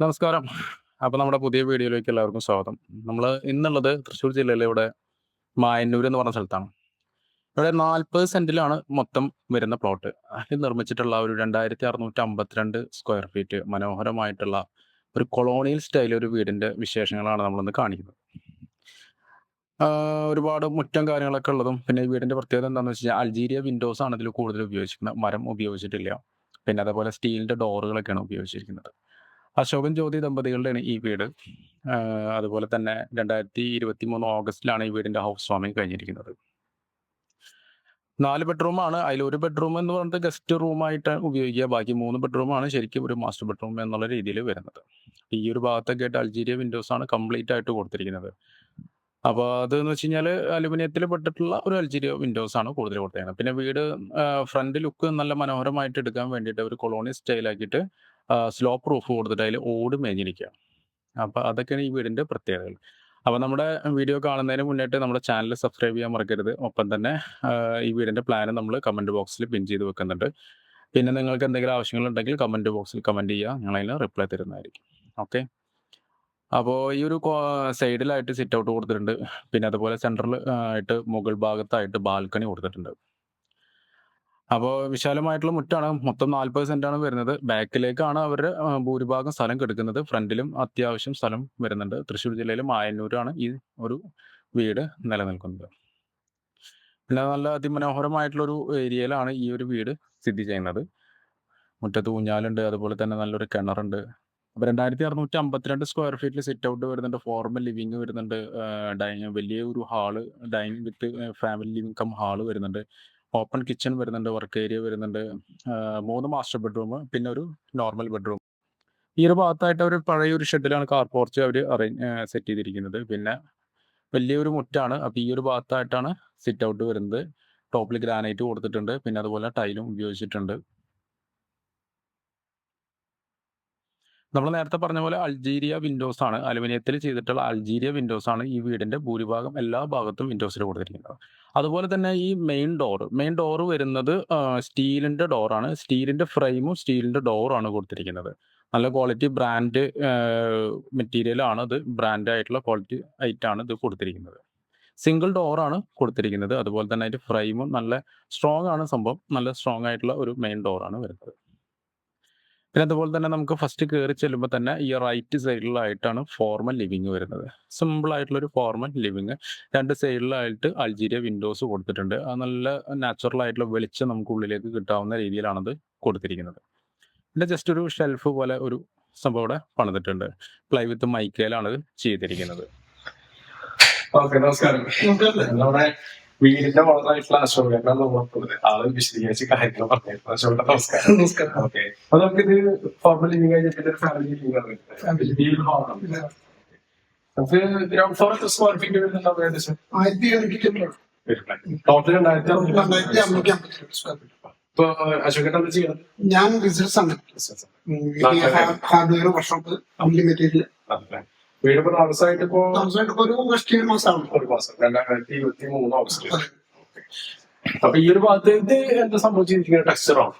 നമസ്കാരം. അപ്പോൾ നമ്മുടെ പുതിയ വീഡിയോയിലേക്ക് എല്ലാവർക്കും സ്വാഗതം. നമ്മൾ ഇന്നുള്ളത് തൃശ്ശൂർ ജില്ലയിലെ ഇവിടെ മായന്നൂർ എന്ന് പറഞ്ഞ സ്ഥലത്താണ്. ഇവിടെ 40 സെന്റിലാണ് മൊത്തം വരുന്ന പ്ലോട്ട്. അതിൽ നിർമ്മിച്ചിട്ടുള്ള ഒരു 2652 സ്ക്വയർ ഫീറ്റ് മനോഹരമായിട്ടുള്ള ഒരു കൊളോണിയൽ സ്റ്റൈൽ ഒരു വീടിന്റെ വിശേഷങ്ങളാണ് നമ്മളിന്ന് കാണിക്കുന്നത്. ഒരുപാട് മുറ്റം കാര്യങ്ങളൊക്കെ ഉള്ളതും പിന്നെ വീടിന്റെ പ്രത്യേകത എന്താണെന്ന് വെച്ച് കഴിഞ്ഞാൽ അൾജീരിയ വിൻഡോസ് ആണ് ഇതിൽ കൂടുതൽ ഉപയോഗിച്ചിരിക്കുന്നത്. മരം ഉപയോഗിച്ചിട്ടില്ല. പിന്നെ അതേപോലെ സ്റ്റീലിന്റെ ഡോറുകളൊക്കെയാണ് ഉപയോഗിച്ചിരിക്കുന്നത്. അശോകൻ ജ്യോതി ദമ്പതികളുടെയാണ് ഈ വീട്. അതുപോലെ തന്നെ 2023 ഓഗസ്റ്റിലാണ് ഈ വീടിന്റെ ഹൗസ് വാമിംഗ് കഴിഞ്ഞിരിക്കുന്നത്. നാല് ബെഡ്റൂമാണ്. അതിൽ ഒരു ബെഡ്റൂം എന്ന് പറയുന്നത് ഗസ്റ്റ് റൂമായിട്ട് ഉപയോഗിക്കുക. ബാക്കി മൂന്ന് ബെഡ്റൂമാണ് ശരിക്കും ഒരു മാസ്റ്റർ ബെഡ്റൂം എന്നുള്ള രീതിയിൽ വരുന്നത്. ഈ ഒരു ഭാഗത്തൊക്കെ ആയിട്ട് അൾജീരിയ വിൻഡോസ് ആണ് കംപ്ലീറ്റ് ആയിട്ട് കൊടുത്തിരിക്കുന്നത്. അപ്പോൾ അതെന്ന് വെച്ച് കഴിഞ്ഞാൽ അലുമിനിയത്തിൽ പെട്ടിട്ടുള്ള ഒരു അൾജീരിയ വിൻഡോസ് ആണ് കൂടുതൽ കൊടുത്തിരിക്കുന്നത്. പിന്നെ വീട് ഫ്രണ്ട് ലുക്ക് നല്ല മനോഹരമായിട്ട് എടുക്കാൻ വേണ്ടിയിട്ട് ഒരു കൊളോണിയൽ സ്റ്റൈൽ ആക്കിയിട്ട് പ്രൂഫ് കൊടുത്തിട്ട് അതിൽ ഓട് മേഞ്ഞിരിക്കുക അപ്പോൾ അതൊക്കെയാണ് ഈ വീടിന്റെ പ്രത്യേകതകൾ. അപ്പോൾ നമ്മുടെ വീഡിയോ കാണുന്നതിന് മുന്നായിട്ട് നമ്മുടെ ചാനൽ സബ്സ്ക്രൈബ് ചെയ്യാൻ മറക്കരുത്. ഒപ്പം തന്നെ ഈ വീടിന്റെ പ്ലാൻ നമ്മൾ കമന്റ് ബോക്സിൽ പിൻ ചെയ്ത് വെക്കുന്നുണ്ട്. പിന്നെ നിങ്ങൾക്ക് എന്തെങ്കിലും ആവശ്യങ്ങളുണ്ടെങ്കിൽ കമന്റ് ബോക്സിൽ കമന്റ് ചെയ്യുക. ഞങ്ങൾ അതിന് റിപ്ലൈ തരുന്നതായിരിക്കും. ഓക്കെ. അപ്പോൾ ഈ ഒരു സൈഡിലായിട്ട് സിറ്റ് ഔട്ട് കൊടുത്തിട്ടുണ്ട്. പിന്നെ അതുപോലെ സെൻട്രൽ ആയിട്ട് മുകൾ ഭാഗത്തായിട്ട് ബാൽക്കണി കൊടുത്തിട്ടുണ്ട്. അപ്പോൾ വിശാലമായിട്ടുള്ള മുറ്റാണ്. മൊത്തം 40 സെന്റാണ് വരുന്നത്. ബാക്കിലേക്കാണ് അവരുടെ ഭൂരിഭാഗം സ്ഥലം കെടുക്കുന്നത് ഫ്രണ്ടിലും അത്യാവശ്യം സ്ഥലം വരുന്നുണ്ട്. തൃശ്ശൂർ ജില്ലയിലെ മായന്നൂരാണ് ഈ ഒരു വീട് നിലനിൽക്കുന്നത്. പിന്നെ നല്ല അതിമനോഹരമായിട്ടുള്ള ഒരു ഏരിയയിലാണ് ഈ ഒരു വീട് സ്ഥിതി ചെയ്യുന്നത്. മുറ്റത്ത് ഊഞ്ഞാലുണ്ട്. അതുപോലെ തന്നെ നല്ലൊരു കിണറുണ്ട്. അപ്പോൾ 2652 സ്ക്വയർ ഫീറ്റിൽ സിറ്റ് ഔട്ട് വരുന്നുണ്ട്. ഫോർമൽ ലിവിങ് വരുന്നുണ്ട്. ഡൈനിങ് വലിയ ഒരു hall dining with family living cum hall വരുന്നുണ്ട്. ഓപ്പൺ കിച്ചൺ വരുന്നുണ്ട്. വർക്ക് ഏരിയ വരുന്നുണ്ട്. മൂന്ന് മാസ്റ്റർ ബെഡ്റൂം പിന്നെ ഒരു നോർമൽ ബെഡ്റൂം. ഈ ഒരു ഭാഗത്തായിട്ട് ഒരു പഴയ ഒരു ഷെഡിലാണ് കാർ പോർച്ച് അവർ അറേഞ്ച് സെറ്റ് ചെയ്തിരിക്കുന്നത്. പിന്നെ വലിയൊരു മുറ്റാണ്. അപ്പോൾ ഈ ഒരു ഭാഗത്തായിട്ടാണ് സിറ്റ് ഔട്ട് വരുന്നത്. ടോപ്പിൽ ഗ്രാനൈറ്റ് കൊടുത്തിട്ടുണ്ട്. പിന്നെ അതുപോലെ ടൈലും ഉപയോഗിച്ചിട്ടുണ്ട്. നമ്മൾ നേരത്തെ പറഞ്ഞ പോലെ അൾജീരിയ വിൻഡോസ് ആണ്. അലുമിനിയത്തിൽ ചെയ്തിട്ടുള്ള അൾജീരിയ വിൻഡോസ് ആണ് ഈ വീടിന്റെ ഭൂരിഭാഗം എല്ലാ ഭാഗത്തും വിൻഡോസിൽ കൊടുത്തിരിക്കുന്നത്. അതുപോലെ തന്നെ ഈ മെയിൻ ഡോർ മെയിൻ ഡോർ വരുന്നത് സ്റ്റീലിന്റെ ഡോറാണ്. സ്റ്റീലിന്റെ ഫ്രെയിമും സ്റ്റീലിന്റെ ഡോറാണ് കൊടുത്തിരിക്കുന്നത്. നല്ല ക്വാളിറ്റി ബ്രാൻഡ് മെറ്റീരിയൽ ആണ് അത് ബ്രാൻഡ് ആയിട്ടുള്ള ക്വാളിറ്റി ഐറ്റം ആണ് ഇത് കൊടുത്തിരിക്കുന്നത്. സിംഗിൾ ഡോറാണ് കൊടുത്തിരിക്കുന്നത്. അതുപോലെ തന്നെ അതിന്റെ ഫ്രെയിമും നല്ല സ്ട്രോങ് ആണ് സംഭവം. നല്ല സ്ട്രോങ് ആയിട്ടുള്ള ഒരു മെയിൻ ഡോറാണ് വരുന്നത്. പിന്നെ അതുപോലെ തന്നെ നമുക്ക് ഫസ്റ്റ് കയറി ചെല്ലുമ്പോൾ തന്നെ ഈ റൈറ്റ് സൈഡിലായിട്ടാണ് ഫോർമൽ ലിവിങ് വരുന്നത്. സിമ്പിൾ ആയിട്ടുള്ള ഒരു ഫോർമൽ ലിവിങ് രണ്ട് സൈഡിലായിട്ട് അൾജീരിയ വിൻഡോസ് കൊടുത്തിട്ടുണ്ട്. അത് നല്ല നാച്ചുറൽ ആയിട്ടുള്ള വെളിച്ചം നമുക്ക് ഉള്ളിലേക്ക് കിട്ടാവുന്ന രീതിയിലാണത് കൊടുത്തിരിക്കുന്നത്. പിന്നെ ജസ്റ്റ് ഒരു ഷെൽഫ് പോലെ ഒരു സംഭവം ഇവിടെ പണിതിട്ടുണ്ട്. പ്ലൈ വിത്ത് മൈക്കയിലാണ് ഇത് ചെയ്തിരിക്കുന്നത്. ഓക്കെ നമസ്കാരം നമ്മുടെ വീടിന്റെ മോഡലായിട്ടുള്ള അശോകനാണ് നമ്മളുള്ളത് ആൾ വിശദീകരിച്ച് കാര്യങ്ങൾ പറഞ്ഞിട്ടുള്ള അശോകന്റെ നമസ്കാരം. നമസ്കാരം. ഓക്കെ. അപ്പൊ നമുക്കിത് ഫോർമൽ ലിവിംഗ് കഴിഞ്ഞിട്ട് ഒരു ഫാമിലി ലിവിംഗ് ആണ് Family. വീട് ഹോളാണ് നമുക്ക് ഗ്രൗണ്ട് ഫ്ലോർ എത്ര സ്ക്വയർ ഫീറ്റ് വരുന്നുണ്ടാവും ഏകദേശം ആയിരത്തി എഴുന്നൂറ്റി ടോട്ടൽ രണ്ടായിരത്തി രണ്ടായിരത്തി അറുന്നൂറ്റി അമ്പത്തി സ്ക്വയർ ഫീറ്റ് ഇപ്പൊ അശോകൻ എന്താ ചെയ്യുന്നത് ഞാൻ ബിസിനസ് ആണ്. ഹാർഡ്വെയർ വർക്ക്ഷോപ്പ് അൺലിമിറ്റഡ് അതല്ലേ. വീട് ഇപ്പൊ താമസമായിട്ട് ഇപ്പോ ഒരു മാസം രണ്ടായിരത്തി ഇരുപത്തി മൂന്ന് ഓഗസ്റ്റ്. അപ്പൊ ഈ ഒരു ഭാഗത്ത് ഇത് എന്താ സംഭവിച്ചിരിക്കുന്നത്? ടെക്സ്ചറാണ്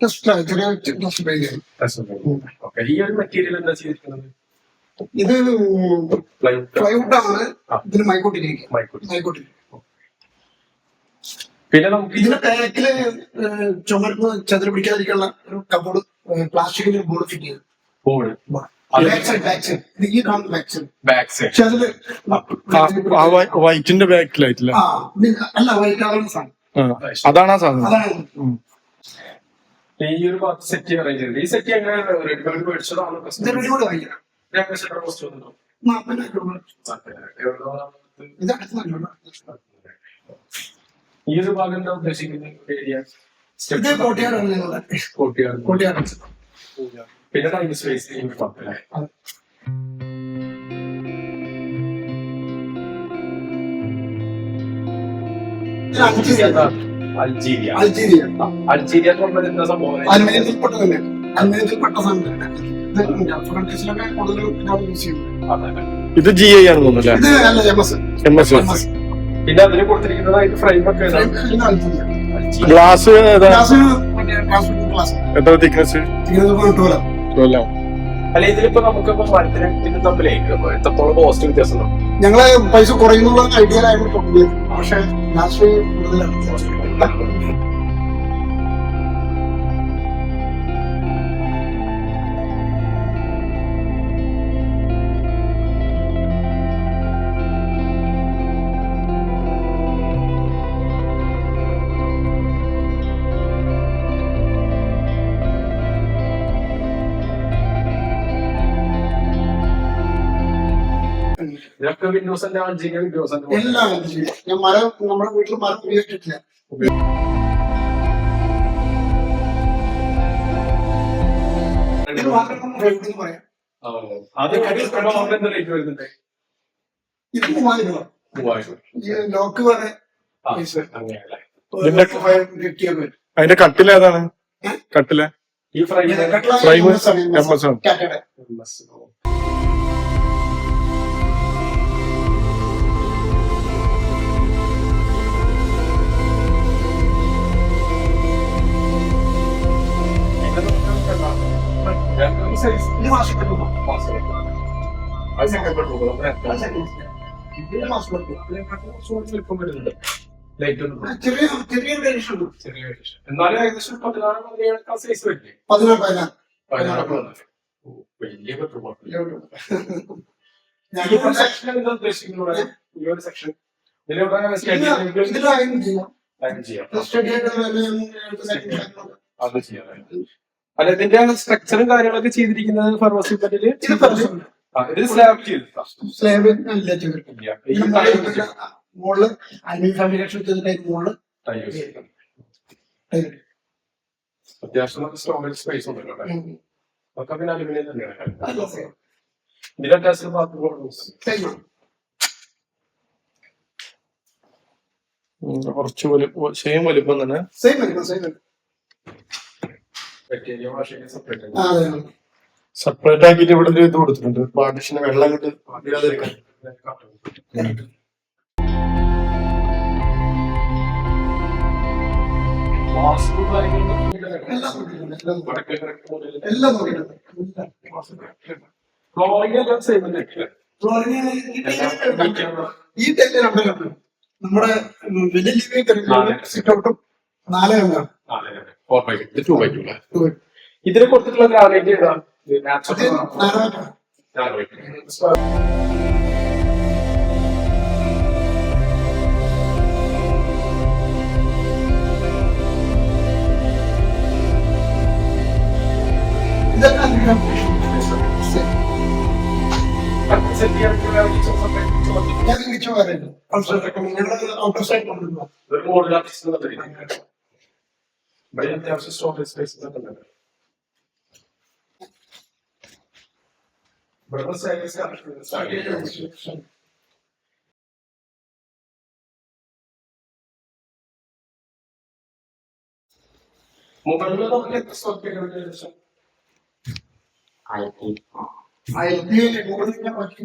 ജസ്റ്റ് ചെറിയ ജസ്റ്റ് പേര് ഓക്കെ ഈ ഒരു മെറ്റീരിയൽ എന്താ ചെയ്തിരിക്കുന്നത്? ഇത് പ്ലൈവുഡ് ആണ്. ഇതിന് പിന്നെ നമുക്ക് ഇതിന്റെ ബാക്കിൽ ചുമരുന്ന് ചതുര പിടിക്കാതിരിക്കാനുള്ള ഒരു കബോർഡ് പ്ലാസ്റ്റിക്കിന്റെ ബോർഡ് ഫിറ്റ് ചെയ്ത്. ബോർഡ് വൈറ്റിന്റെ ബാക്കിലായിട്ടില്ല? അല്ല വൈറ്റ് ആവുന്ന സാധനം. അതാണ് ആ സാധനം. ഈ ഒരു ഭാഗത്ത് സെറ്റ് അറേഞ്ച് ചെയ്തത്. ഈ സെറ്റ് എങ്ങനെ റെഡ് മേടിച്ചതാണോ? രൂപ. ഇത് ഈ ഒരു ഭാഗം എന്താ ഉദ്ദേശിക്കുന്നത്? ഏരിയ ഇത് കോട്ടിയാട്. കോട്ടയാട്. പിന്നെ time space Algeria Algeria Algeria എന്ന് സംഭവം? അലുമിനിയത്തിൽപ്പെട്ട തന്നെ അലുമിനിയത്തിൽപ്പെട്ട സാധനം തന്നെ ഇത് ജി ഐ ആണ് തോന്നുന്നു പിന്നെ അതിന് കൊടുത്തിരിക്കുന്നതായിട്ട് ഫ്രെയിം ഒക്കെ. ഗ്ലാസ് എത്ര തിക്നെസ് അല്ല ഇതിലിപ്പോ നമുക്ക് ഇപ്പൊ മരത്തിന് തമ്മിലേ എത്രത്തോളം കോസ്റ്റ് വ്യത്യാസം? ഞങ്ങൾ പൈസ കുറയുന്നുള്ള ഐഡിയ തുടങ്ങിയത്. പക്ഷെ ലാസ്റ്റ് കൂടുതലാണ് ഇതൊക്കെ വിൻഡോസിന്റെ അഞ്ചിന്റെ വിൻഡോസിന്റെ എല്ലാം ഞാൻ മരം നമ്മുടെ വീട്ടിൽ മരം ഉപയോഗിച്ചിട്ടില്ല. ഇത് മൂവായിരം രൂപ. ലോക്ക് വരെ അതിന്റെ കട്ടില ഏതാണ്? കട്ടില? ഈ ഫ്രൈ കട്ടില എം എസ് ആണ്. സൈസ് ഇത് മാസം കിട്ടുമോ അത് സെക്കൻഡ് ബെഡ്റൂം ഇത് മാസം കിട്ടും വരുന്നുണ്ട്. ചെറിയ ചെറിയ വേരിയേഷൻ ഉണ്ട് ചെറിയ വേരിയേഷൻ എന്നാലും ഏകദേശം പതിനാറ് പതിനേഴ് സൈസ് വരില്ലേ? പതിനാറ് പതിനാറ്. പതിനാറ് പതിനാല് ഓ, വലിയ ഈ ഈ വരുന്ന അത് ചെയ്യാം. അല്ല ഇതിന്റെ സ്ട്രക്ചറും കാര്യങ്ങളൊക്കെ ചെയ്തിരിക്കുന്നത് ഫർമസി പറ്റിൽ ഇത് സ്ലാബ് മുകളിൽ ചെയ്തിട്ട് മുകളിൽ. അത്യാവശ്യം സ്പേസ് ഉണ്ടല്ലോ പിന്നെ അലുമിനിയം തന്നെയാണ്. അത്യാവശ്യം ബാത്റൂം കുറച്ച് വലുപ്പം സെയിം വലിപ്പം തന്നെ. സെയിം ആയിരിക്കും. സെപ്പറേറ്റ് ആക്കിയിട്ട് ഇവിടെ ഒരു ഇത് കൊടുത്തിട്ടുണ്ട്. പാർട്ടീഷന് വെള്ളം കിട്ട് വീഴാതിരിക്കാൻ എല്ലാം. ഫ്ലോറിംഗ് സെയിം ഈ രണ്ട് കണ്ടു നമ്മുടെ വലിയ. സിറ്റ് ഔട്ടും നാലേ കണ്ടാണ് ഫോർ ബൈ ഇത് ടു ബൈ ടു ഇതിന് കൊടുത്തിട്ടുള്ള ഗ്രാനൈറ്റ് ഏതാ? ഇത് അത് നാച്ചുറൽ നാലായിട്ടാണ് ഇതെല്ലാം അധികം Same. ഞാൻ മികച്ച പറയുന്നു ഔട്ടർ സൈഡ് കൊണ്ടുവന്നു അത്യാവശ്യം സ്റ്റോറേജ് സ്പേസ് മുകളിൽ നമുക്ക് എത്ര സ്ക്വയർ ഫീറ്റ് ഏകദേശം അയൽത്തി മുകളിൽ ഞാൻ ബാക്കി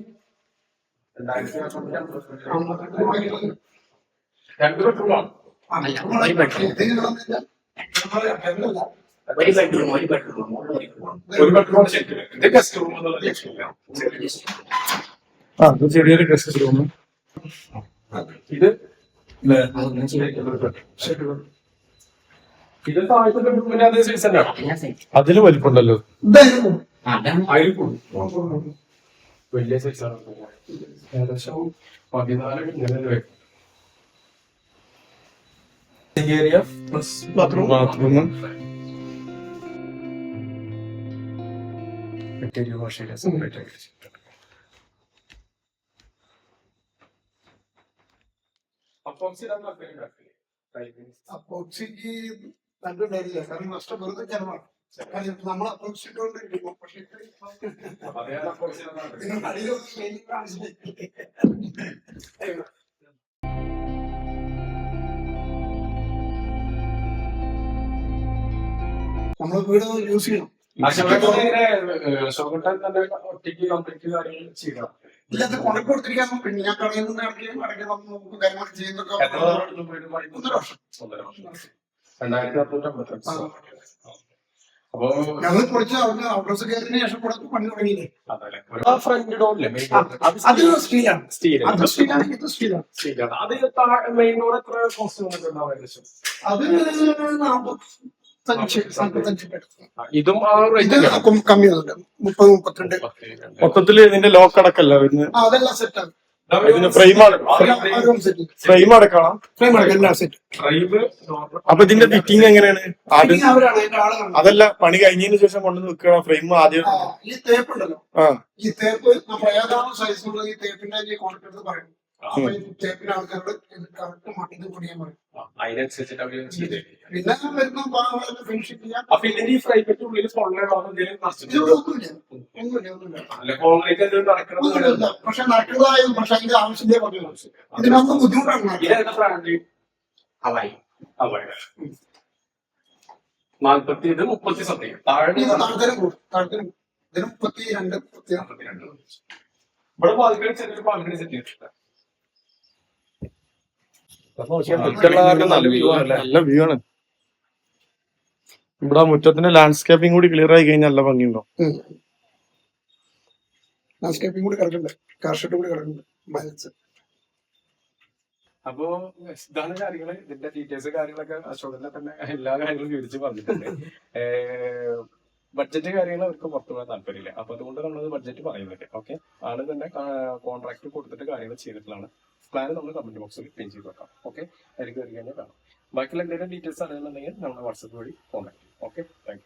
രണ്ടായിരത്തി അറുന്നൂറ്റി അമ്പത് അമ്പത്തെട്ട് ബാക്കിയുള്ളത് രണ്ട് ബെഡ്റൂമാണ് ആ, നമ്മളെ ഇത് നടന്നില്ല. നമ്മളെ അതല്ല. ഒരു ബെഡ്റൂം ഒരു ബെഡ്റൂം ഒരു ബെഡ്റൂം സെറ്റ് ഗസ്റ്റ് റൂം ആ ഇത് ചെറിയൊരു ഗസ്റ്റ് റൂം ഇത് ഇത് താഴത്തെ ബെഡ്റൂമിന്റെ അതേ സൈസ് തന്നെയാണോ അതിൽ വലിപ്പമുണ്ടല്ലോ ഇതായിരുന്നു. അതാണ്. അതിൽ കൂടും വലിയ സൈസാണ് ഏകദേശം പതിനാല് ഇങ്ങനെ വരും. area plus bathroom bathroom bacteria wash area separate ആക്കി വെച്ചിട്ടുണ്ട് അപ്പോക്സി ഇടാൻ താല്പര്യം അപ്പോക്സിക്ക് കണ്ടുണ്ടായിരുന്നില്ല കാരണം നഷ്ടം വെറുതെ ചെലവാണ് കാര്യം നമ്മൾ അപ്പോക്സി ഇട്ടുകൊണ്ടിരിക്കുന്നു പക്ഷെ അതേ നമ്മൾ വീട് യൂസ് ചെയ്യണം. ഒറ്റയ്ക്ക് കാര്യങ്ങൾ കൊണ്ടു കൊടുത്തിരിക്കാൻ പിന്നെ ഞാൻ കടയിൽ നിന്ന് നമുക്ക് കാര്യങ്ങൾ ചെയ്യുന്നൊക്കെ? ഒന്നര വർഷം ഞങ്ങൾ കുറച്ച് അവർക്ക് ഔട്ട്ഡോസ് ശേഷം പണി തുടങ്ങിയില്ലേ? അത് സ്റ്റീലാണ് സ്റ്റീൽ അത് സ്റ്റീലാണ് ഇത് സ്റ്റീലാണ് സ്റ്റീലാണ് അത് മെയിൻ ഡോർ എത്ര കോസ്റ്റ് വന്നിട്ടുണ്ടാവും ഏകദേശം അത് നാപ്പത്തഞ്ച് നാപ്പത്തഞ്ച് ആ, ഇതും ആ ഇത് റേറ്റ് കമ്മി വന്നിട്ടുണ്ട് മുപ്പത് മുപ്പത്തിരണ്ട്. മൊത്തത്തിൽ ഇതിന്റെ ലോക്ക് അടക്കല്ല അതെല്ലാം സെറ്റാണ് ഇതിന്. സെറ്റ് ഫ്രെയിം അടക്കണം? ഫ്രെയിം അടക്കം എല്ലാം സെറ്റ് അപ്പൊ ഇതിന്റെ ഫിറ്റിംഗ് എങ്ങനെയാണ്? ആദ്യം അതല്ല പണി കഴിഞ്ഞതിന് ശേഷം കൊണ്ടു നിൽക്കണം ഫ്രെയിം ആദ്യം? ഈ തേപ്പ് ഉണ്ടല്ലോ. ഈ തേപ്പ് നമ്മൾ ഏതാണോ സൈസ് ഉള്ളത് ഈ തേപ്പിന്റെ കോൺട്രാക്ട് പറയും. തേപ്പിന്റെ ആൾക്കാരോട് കറക്റ്റ് മണ്ണിന് പൊടിയാൻ പറയും. അതിനനുസരിച്ചിട്ട് അവർ ചെയ്തേ. പിന്നെ വരുന്ന ഫിനിഷിംഗ് ചെയ്യാൻ അപ്പൊ ഇതിന്റെ ഈ ഫ്രൈബിന്റെ ഉള്ളിൽ എന്തെങ്കിലും പക്ഷെ പക്ഷെ അതിന്റെ ആവശ്യത്തെ പറഞ്ഞു ഇതിനൊന്നും ബുദ്ധിമുട്ടാണ് നടക്കാൻ. ഇതേതാ ബ്രാൻഡ് ഹവായി. അവയുടെ നാൽപ്പത്തി ഇത് മുപ്പത്തി സംതിങ് താഴെ. ഇതിന് മുപ്പത്തി രണ്ട് മുപ്പത്തി ഇവിടെ ബാൽക്കണി ചെറിയൊരു ബാൽക്കണി സെറ്റ് ചെയ്തിട്ടുണ്ട് നല്ല വ്യൂ ആണ്. ഇവിടെ മുറ്റത്തിന്റെ ലാൻഡ്സ്കേപ്പിംഗ് കൂടി ക്ലിയർ ആയി കഴിഞ്ഞാൽ നല്ല ഭംഗിയുണ്ടോ? ലാൻഡ്സ്കേപ്പിംഗ് കൂടി കിടക്കുന്നുണ്ട് കാർഷെഡ് കൂടി കിടക്കുന്നുണ്ട് ബാലൻസ് അപ്പോ ഇതാണ് കാര്യങ്ങൾ. ഇതിന്റെ ഡീറ്റെയിൽസ് കാര്യങ്ങളൊക്കെ അശോകനെ തന്നെ എല്ലാ കാര്യങ്ങളും വിവരിച്ച് പറഞ്ഞിട്ടുണ്ട്. ബഡ്ജറ്റ് കാര്യങ്ങൾ അവർക്ക് പുറത്തു പോകാൻ താല്പര്യമില്ല. അപ്പൊ അതുകൊണ്ട് നമ്മളത് ബഡ്ജറ്റ് പറയുന്നുണ്ട്. ഓക്കെ ആൾ തന്നെ കോൺട്രാക്ട് കൊടുത്തിട്ട് കാര്യങ്ങൾ ചെയ്തിട്ടുള്ളതാണ്. പ്ലാൻ നമ്മൾ കമന്റ് ബോക്സിൽ പിൻ ചെയ്ത് വെക്കാം. ഓക്കെ കയറി കഴിഞ്ഞാൽ കാണാം. ബാക്കിയുള്ള എന്തെങ്കിലും ഡീറ്റെയിൽസ് അറിയണമെന്നുണ്ടെങ്കിൽ നമ്മുടെ വാട്സപ്പ് വഴി കോൺടാക്ട് ചെയ്യും. Okay thank